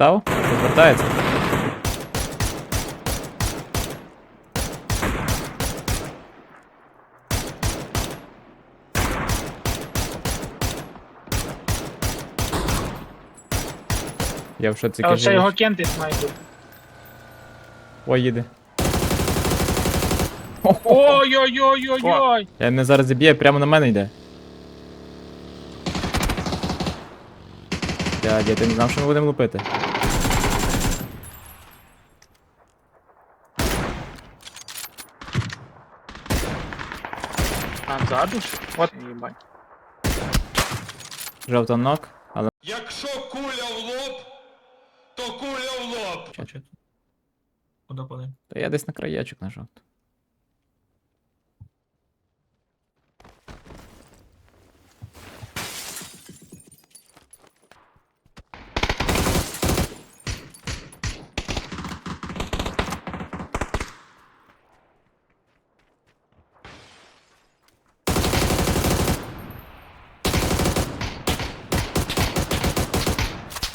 Став? Розвертається. Я в шоці А ще кажу. його кентить має бути. Ой, їде. Ой-ой-ой-ой-ой! Я мене зараз зіб'є, прямо на мене йде. Дядя, я ти не знав, що ми будемо лупити. А, ззаду? От їбать. Жовта нок, але Якщо куля в лоб, то куля в лоб. Бачите. Куди падає? Та я десь на краєчок на жовту.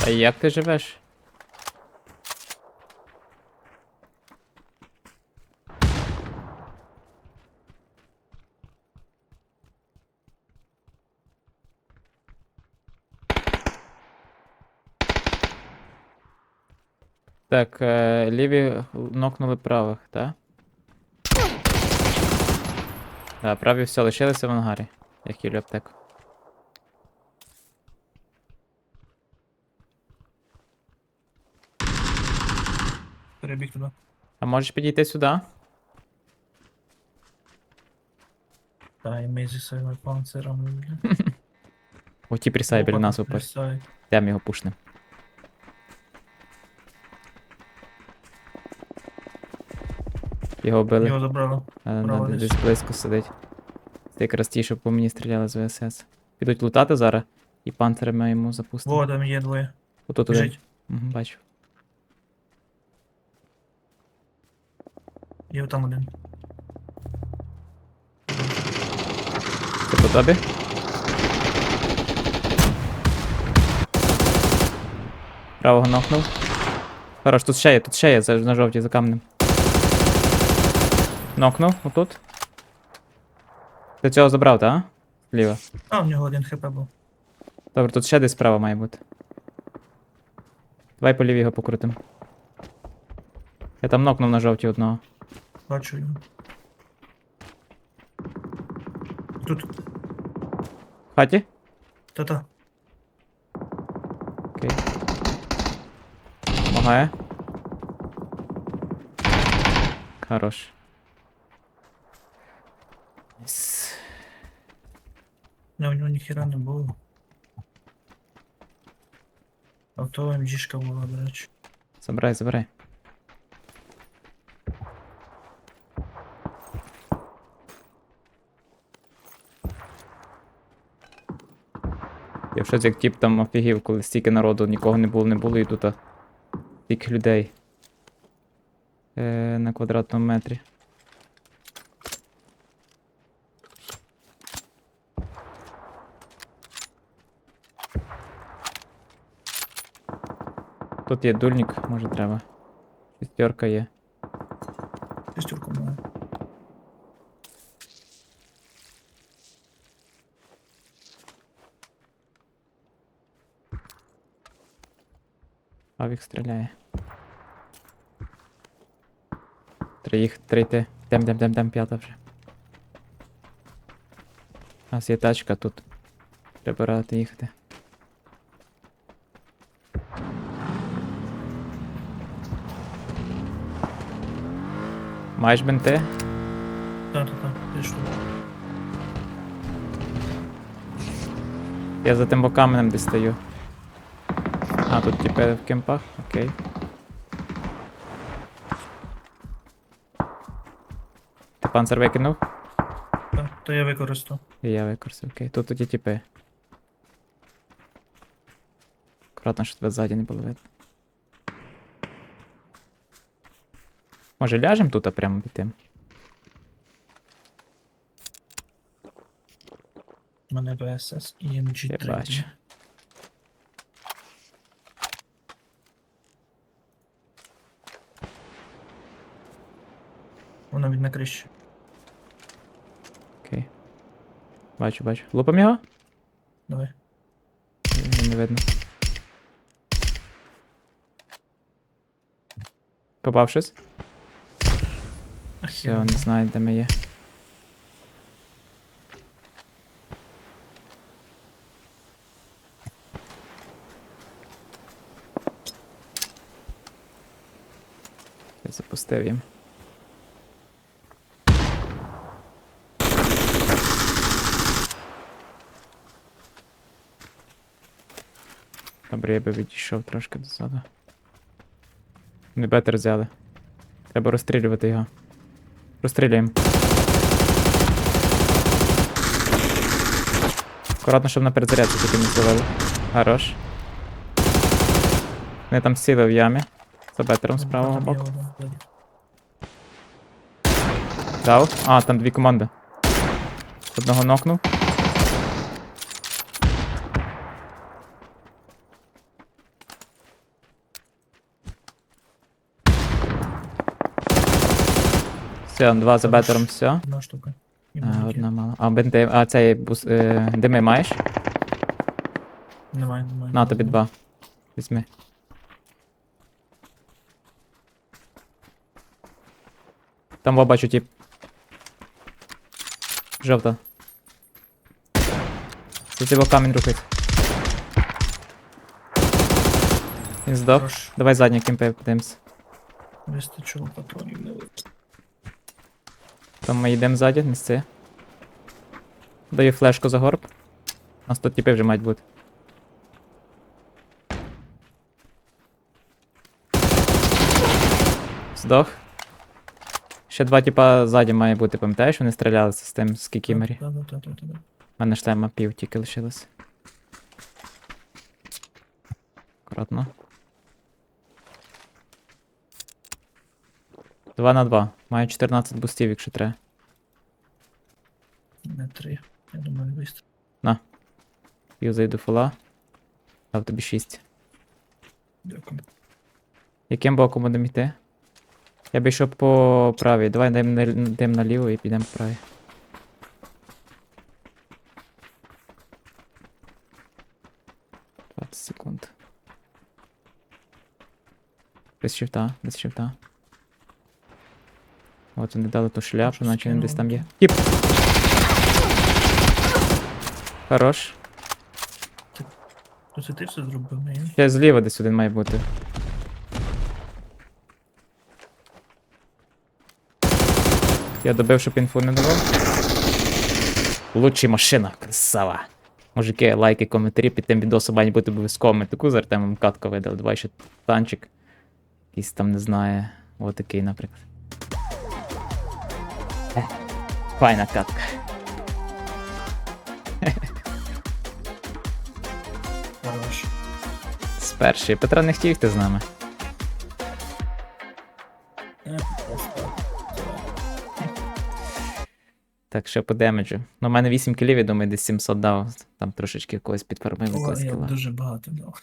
А як ти живеш? Так, е, ліві нокнули правих, так? Так, праві все, лишилися в ангарі. Я хілю аптеку. Перебіг туди. А можеш підійти сюди? Та, і ми зі своїми панцирами. бля. О, присай біля нас упер. присай. Йдемо його пушнем. Його вбили. Його забрали. Е, десь. десь близько сидить. Це якраз ті, що по мені стріляли з ВСС. Підуть лутати зараз, і панцирами йому запустимо. Во, там є двоє. Отут один. Біжить. Бачу. Є там один. Це по тобі? Правого нокнув. Хорош, тут ще є, тут ще є, за- на жовтій за камнем. Нокнув, отут. Ти цього забрав, так? Зліва. А, в нього один хп був. Добре, тут ще десь справа має бути. Давай по лівій його покрутим. Я там нокнув на жовтій одного. Бачу його. Тут. В хаті? Та-та. Окей. Помагає. Хорош. Найс. Не, у нього ніхера не було. А то МГшка була, до речі. Забирай, забирай. Шоці, як тип там офігів, коли стільки народу, нікого не було, не було і тут стільки людей. Е, на квадратному метрі. Тут є дульник, може треба. Шестерка є. Шестерку маю. Авік стріляє. Три їх. Дем, дем, дем, дем, п'ята вже. У нас є тачка тут. Треба рати їхати. Маєш бенти? Та-та-та, пішло. Я за тим бокаменем десь стою. А, тут типи в кемпах, окей. Ти панцир викинув? То я використав. І я використав, окей. Тут тоді типи. Аккуратно, щоб тебе ззаді не було видно. Може ляжем тут а прямо під тим? У мене ВСС і МГ3. Я бачу. Воно від на криші. Окей. Бачу, бачу. Лупам його? Давай. Ні, Не видно. Попав щось? Все, не знаю, де ми є. Я запустив їм. Добре, я би відійшов трошки дозаду. Не бетер взяли. Треба розстрілювати його. Розстрілюємо. Акуратно, щоб на перезарядці тільки не зловили. Хорош. Вони там сіли в ямі. За бетером з правого боку. Дав. А, там дві команди. Одного нокнув. Все, два за бетером, все. Одна штука. І А, маленькі. одна мала. А, бенти, а цей бус, е, дими маєш? Немає, немає. На тобі два. Візьми. Там во бачу тип. Жовта. Тут його камінь рухається. Він здох. Хорош. Давай задній кімпи подивимось. Вистачило патронів не вийшло. Там ми йдемо ззаді, нести. Даю флешку за горб. У нас тут тіпи вже мають бути. Здох. Ще два тіпа ззаді має бути, пам'ятаєш, вони стрілялися з тим з кікімері. У мене ж тема пів тільки лишилось. Акуратно. Два на два. Маю 14 бустів, якщо треба. Не три. Я думаю, вистачить. Юзай до фула. Дав тобі 6. Дякую. Яким боком будемо йти? Я б йшов по правій. Давай на, наліво і підемо по правій. Секунд. Без шифта, без шифта. От вони дали ту шляпу, наче він десь там є. Тіп! Хорош. То це ти все зробив, не я? Ще зліва десь один має бути. Я добив, щоб інфу не давав. Лучші машина, красава. Мужики, лайки, коментарі під тим відосом мають бути обов'язково. Ми таку з Артемом катку видали. Давай ще танчик. Якийсь там не знаю. Отакий, наприклад. Файна катка. Хорош. З першої. Петра не хотів йти з нами. Е. Так, ще по демеджу. Ну, у мене 8 кілів, я думаю, десь 700 дав. Там трошечки якогось підфармив якогось я кіла. дуже багато дав.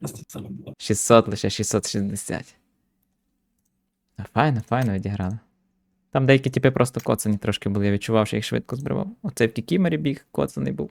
600 лише 660. А, Файно, файно відіграли. Там деякі типи просто коцані трошки були, я відчував, що їх швидко збривав. Оцей в кікімері біг, коцаний був.